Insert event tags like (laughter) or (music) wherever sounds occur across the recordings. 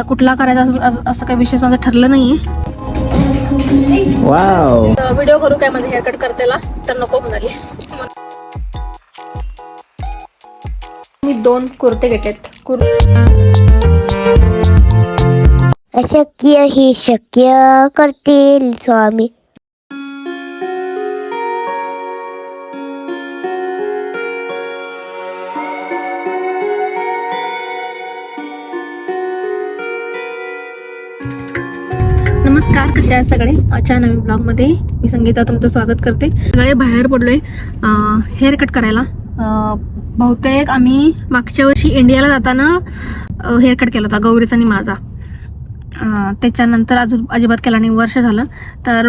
आता कुठला करायचा असं- काही विशेष माझं ठरलं नाहीये. वाव व्हिडिओ करू काय माझं हेअर कट करतेला तर नको म्हणाली. मी दोन कुर्ते घेतलेत. कुर अशक्य हे शक्य करतील स्वामी. कसे आहेत सगळे? आजच्या नवीन ब्लॉगमध्ये मी संगीता तुमचं स्वागत करते. सगळे बाहेर पडलोय हेअर कट करायला. बहुतेक आम्ही मागच्या वर्षी इंडियाला जाताना हेअर कट केला होता गौरीचा आणि माझा. त्याच्यानंतर अजून अजिबात केला नाही वर्ष झालं. तर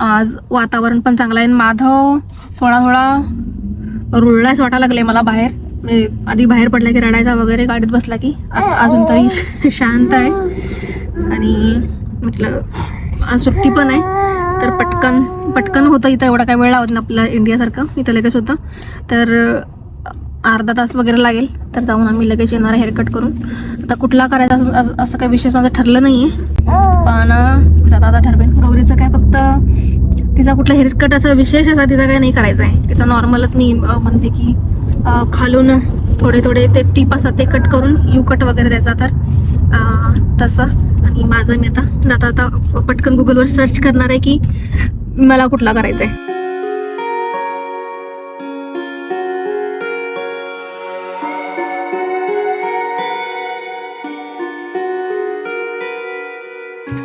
आज वातावरण पण चांगलं आहे. माधव थोडा थोडा रुळलाच वाटायला लागले मला बाहेर. म्हणजे आधी बाहेर पडला की रडायचा वगैरे गाडीत बसला की अजून तरी शांत आहे. आणि म्हटलं सुट्टी पण आहे. तर पटकन पटकन होतं इथं एवढा काय वेळ लावत नाही आपलं इंडियासारखं इथं लगेच होतं. तर अर्धा तास वगैरे लागेल. तर जाऊन आम्ही लगेच येणार हेअर कट करून. आता कुठला करायचा असं- असं- काही विशेष माझं ठरलं नाही आहे पण जाता आता ठरवेन. गौरीचं काय फक्त तिचा कुठला हेअर असं विशेष असा तिचा काय नाही करायचा आहे. तिचा नॉर्मलच मी म्हणते की खालून थोडे थोडे ते टीप असतात ते कट करून यू कट वगैरे द्यायचा तर तसं. आणि माझं मी आता जाता आता पटकन गुगलवर सर्च करणार आहे की मला कुठला करायचा आहे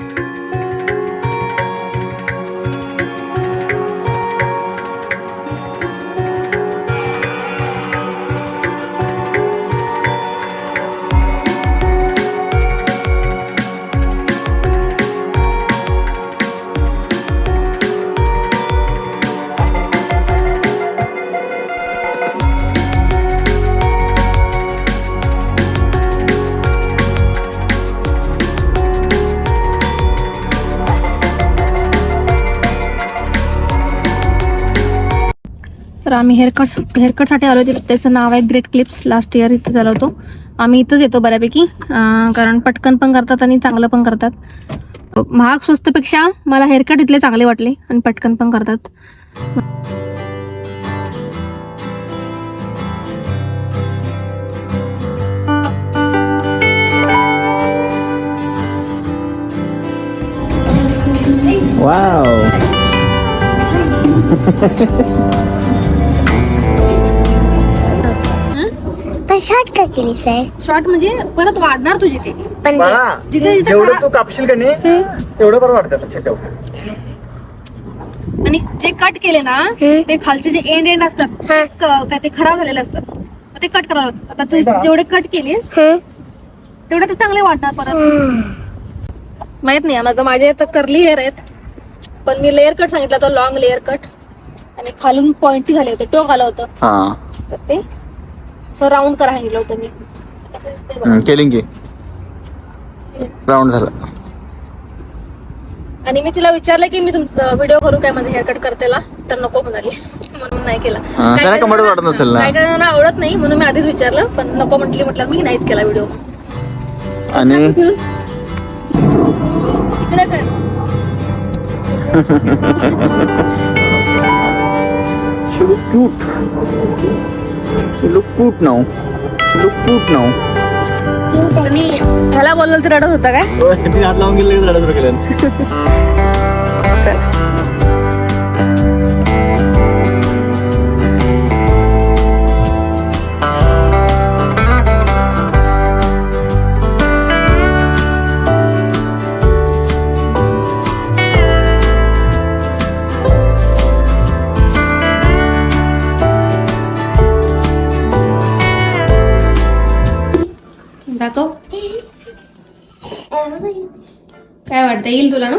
तर आम्ही हेअरकट हेअरकटसाठी आलो होतो. त्याचं नाव आहे ग्रेट क्लिप्स. लास्ट इयर इथं झाला होतो. आम्ही इथंच येतो बऱ्यापैकी. कारण पटकन पण करतात आणि चांगलं पण करतात. महाग स्वस्तपेक्षा मला हेअरकट इथले चांगले वाटले आणि पटकन पण करतात. वाव (laughs) पण शॉर्ट का केलीस आहे शॉर्ट म्हणजे परत वाढणार तुझी ते. पण बाळा जिथे जिथे जेवढं खरा- तू कापशील का नाही तेवढं बरं वाटतं लक्षात ठेव आणि जे कट केले ना ते खालचे जे एंड एंड असतात हा. क- काय ते खराब झालेले असतात. मग ते कट करावं लागतं. आता तू जेवढे कट केलेस हं? तेवढे ते चांगले वाटणार परत. माहीत नाही माझं माझे तर कर्ली हेअर आहेत. पण मी लेअर कट सांगितलं होतं लॉंग लेअर कट आणि खालून पॉइंटी झाले होते टोक आलं होतं. हा. तर ते असं राऊंड करा सांगितलं होतं मी. केलिंग. राऊंड झाला. आणि मी तिला विचारलं की मी तुमचं व्हिडिओ करू काय माझं हेअर कट करतेला? तर नको म्हणाली. (laughs) म्हणून नाही केला. काय काय आवडत नाही म्हणून मी आधीच विचारलं पण नको म्हटली म्हटलं मी नाहीच केला व्हिडिओ आणि? (laughs) इकडे कर. (laughs) She look cute now. Look cute now. तुम्ही ह्याला बोललं तर रडत होता काय? ती हात लावून गेले रडत केलं (laughs) वाटतं येईल तुला ना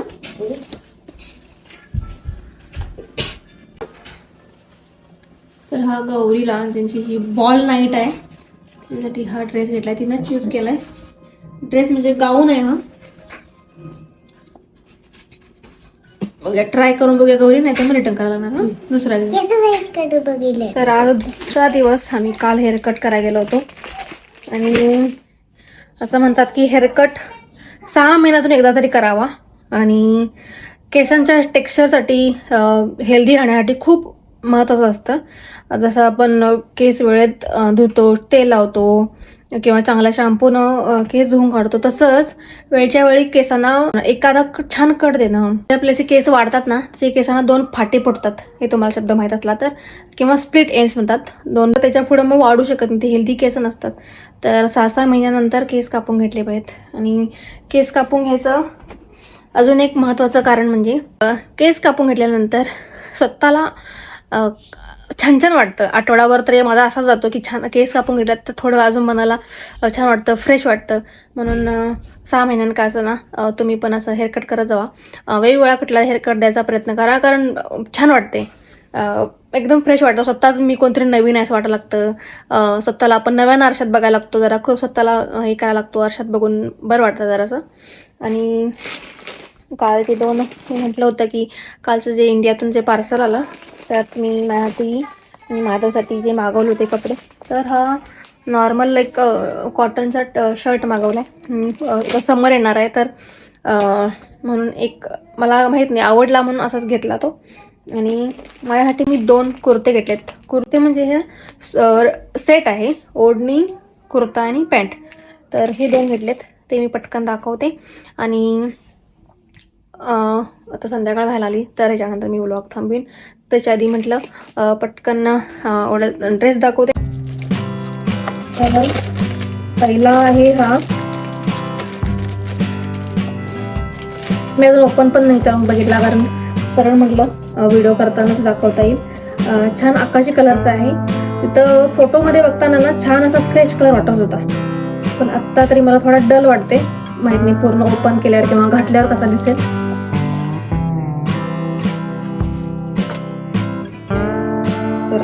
तर हा गौरीला त्यांची जी बॉल नाईट आहे. त्याच्यासाठी हा ड्रेस घेतलाय. तिनं चूज केलाय. ड्रेस म्हणजे गाऊन आहे हा. बघूया ट्राय करून बघूया गौरी नाही तर मग रिटर्न करायला लागणार ना दुसरा दिवस. तर आज दुसरा दिवस आम्ही काल हेअरकट करायला गेलो होतो. आणि असं म्हणतात की हेअरकट सहा महिन्यातून एकदा तरी करावा. आणि केसांच्या टेक्स्चरसाठी हेल्दी राहण्यासाठी खूप महत्त्वाचं असतं. जसं आपण केस वेळेत धुतो तेल लावतो किंवा चांगल्या शॅम्पूनं केस धुवून काढतो. तसंच वेळच्या वेळी केसांना एखादा छान कट देणं. आपले जे केस वाढतात ना ते केसांना दोन फाटे फुटतात हे तुम्हाला शब्द माहीत असला तर. किंवा स्प्लिट एंड्स म्हणतात. दोन त्याच्या पुढं मग वाढू शकत नाही ते हेल्दी केस नसतात. तर सहा सहा महिन्यानंतर केस कापून घेतले पाहिजेत. आणि केस कापून घ्यायचं अजून एक महत्त्वाचं कारण म्हणजे केस कापून घेतल्यानंतर स्वतःला छान छान वाटतं. आठवडाभर तरी माझा असा जातो की छान केस कापून घेतल्यात तर थोडं अजून मनाला छान वाटतं फ्रेश वाटतं. म्हणून सहा महिन्यानं का असं ना तुम्ही पण असं हेअरकट करत जावा. वेगवेगळा कुठला हेअरकट द्यायचा प्रयत्न करा कारण छान वाटते. एकदम फ्रेश वाटतं. स्वतःच मी कोणतरी नवीन आहे असं वाटायला लागतं. स्वतःला आपण नव्यानं आरशात बघायला लागतो जरा. खूप स्वतःला हे करायला लागतो आरशात बघून. बरं वाटतं जरासं. आणि काल ते दोन मी म्हटलं होतं की कालचं जे इंडियातून जे पार्सल आलं त्यात मी माझ्यासाठी आणि माधवसाठी जे मागवले होते कपडे तर हा नॉर्मल लाईक कॉटनचा ट शर्ट मागवला आहे समर येणार आहे तर म्हणून एक मला माहीत नाही आवडला म्हणून असाच घेतला तो. आणि माझ्यासाठी मी दोन कुर्ते घेतलेत. कुर्ते म्हणजे हे सेट आहे ओढणी कुर्ता आणि पॅन्ट तर हे दोन घेतलेत ते मी पटकन दाखवते. आणि आता संध्याकाळ व्हायला आली तर ह्याच्यानंतर मी व्लॉग थांबवीन. त्याच्या आधी म्हटलं पटकन अं, ड्रेस दाखवते. पहिला आहे हा. मी अजून ओपन पण नाही करून बघितला कारण सरळ म्हटलं व्हिडिओ करतानाच दाखवता येईल. छान आकाशी कलरचा आहे. तिथं फोटोमध्ये बघताना ना छान असा फ्रेश कलर वाटत होता. पण आत्ता तरी मला थोडा डल वाटते माहीत नाही पूर्ण ओपन केल्यावर किंवा घातल्यावर कसा दिसेल.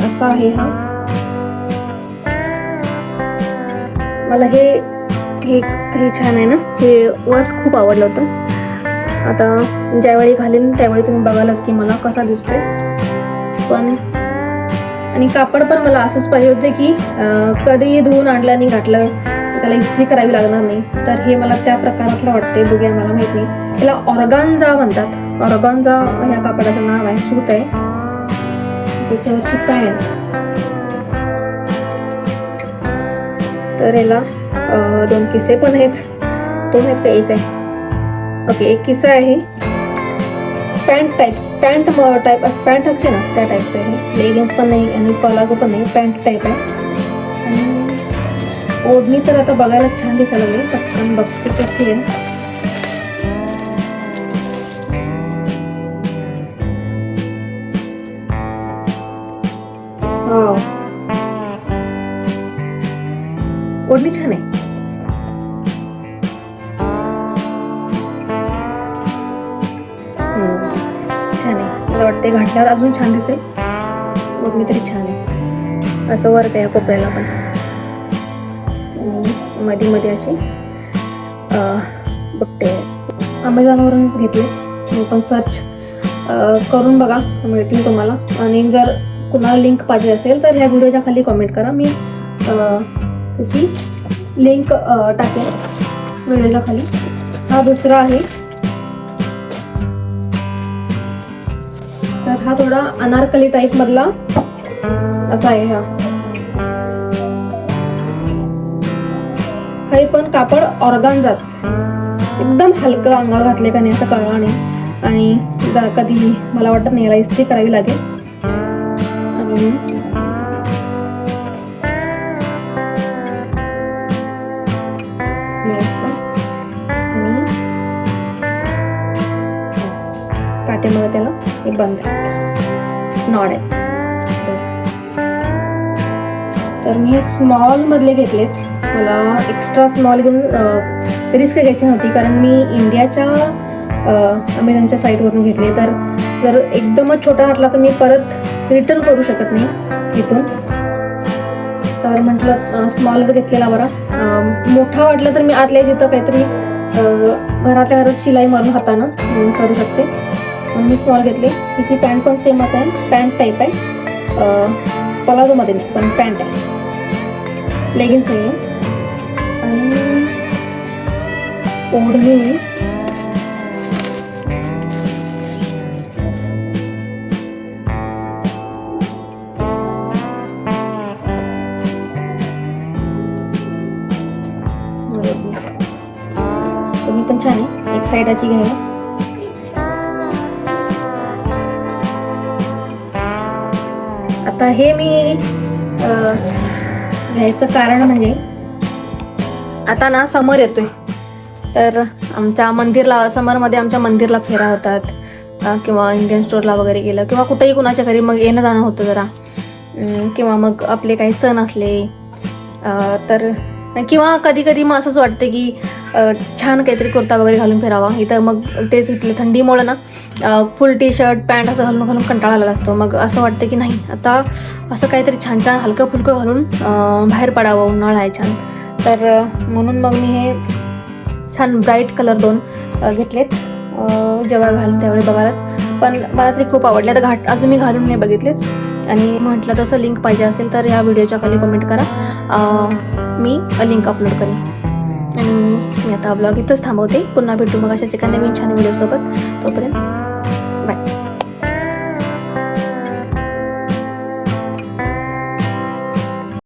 असा आहे हा. मला हे हे हे छान आहे ना. हे वर्क खूप आवडलं होतं. आता ज्यावेळी घालेन त्यावेळी तुम्ही बघालच की मला कसा दिसतोय. पण आणि कापड पण मला असंच पाहिजे होते की कधीही धुवून आणलं आणि घातलं त्याला इस्त्री करावी लागणार नाही. तर हे मला त्या प्रकारातलं वाटते बघूया मला माहिती नाही. त्याला ऑर्गानजा म्हणतात. ऑर्गांजा ह्या कापडाचं नाव आहे सूत आहे. त्याच्यावरची पॅन. तर याला दोन किस्से पण आहेत. दोन आहेत का? एक आहे. ओके एक किस्सा आहे. Pant type pant type pant असते ना त्या टाईपचं आहे. लेगिन्स पण नाही आणि पलाजो पण नाही पॅन्ट टाईप आहे. आणि ओढणी तर आता बघायला छान दिसायला लागली. पटकन बघते कशी आहे. ओढणी छान आहे. मला वाटते घातल्यावर अजून छान दिसेल. मी तरी छान आहे. असं वर्क आहे या कोपऱ्याला पण. मध्ये मध्ये असे बघते. अमेझॉनवरूनच घेतले तुम्ही पण सर्च करून बघा. मिळतील तुम्हाला. आणि जर कुणाला लिंक पाहिजे असेल तर ह्या व्हिडिओच्या खाली कमेंट करा. मी त्याची लिंक टाकेल व्हिडिओच्या खाली. हा दुसरा आहे. तर हा थोडा अनारकली टाईप मधला असा आहे हा. हे पण कापड ऑर्गानजाच एकदम हलकं अंगावर घातले का नाही असं कळलं नाही. आणि कधी मला वाटत नाही याला इस्त्री करावी लागेल. आणि पाठीमागे त्याला हे बंद आहे. नॉड आहे. तर मी हे स्मॉल मधले घेतलेत. मला एक्स्ट्रा स्मॉल घेऊन रिस्क घ्यायची नव्हती कारण मी इंडियाच्या अमेझॉनच्या साईटवरून घेतले. तर जर एकदमच छोटा घातला तर मी परत रिटर्न करू शकत नाही इथून. तर म्हटलं स्मॉलच घेतलेला बरा. मोठा वाटला तर मी आतल्या तिथं काहीतरी घरातल्या घरात शिलाई मारून हातानं करू शकते. मी स्मॉल घेतले. हिची पॅन्ट पण सेमच आहे. पॅन्ट टाईप आहे. पलाझोमध्ये नाही पण पॅन्ट आहे. लेगिन्स नाही आहे. आणि ओढणी तुम्ही पण छान आहे. एक साईडाची घ्यायला आता हे मी घ्यायचं कारण म्हणजे आता ना समर येतोय. तर आमच्या मंदिरला समरमध्ये आमच्या मंदिरला फेरा होतात. किंवा इंडियन स्टोरला वगैरे गेलं किंवा कुठेही कुणाच्या घरी मग येणं जाणं होतं जरा. किंवा मग आपले काही सण असले तर किंवा कधी कधी मग असंच वाटतं की छान काहीतरी कुर्ता वगैरे घालून फिरावा. इथं मग तेच इथलं थंडीमुळं ना फुल टी शर्ट पॅन्ट असं घालून घालून कंटाळा आलेला असतो. मग असं वाटतं की नाही आता असं काहीतरी छान छान हलकं फुलकं घालून बाहेर पडावं उन्हाळा आहे छान. तर म्हणून मग मी हे छान ब्राईट कलर दोन घेतलेत. जेव्हा घालून त्यावेळी बघायलाच. पण मला तरी खूप आवडले. आता घाट अजून मी घालून नाही बघितलेत. आणि म्हटलं तसं लिंक पाहिजे असेल तर या व्हिडिओच्या खाली कमेंट करा. मी लिंक अपलोड करेन. आणि मी आता ब्लॉग इथंच थांबवते. पुन्हा भेटू मग अशाच एका नवीन छान व्हिडिओसोबत तोपर्यंत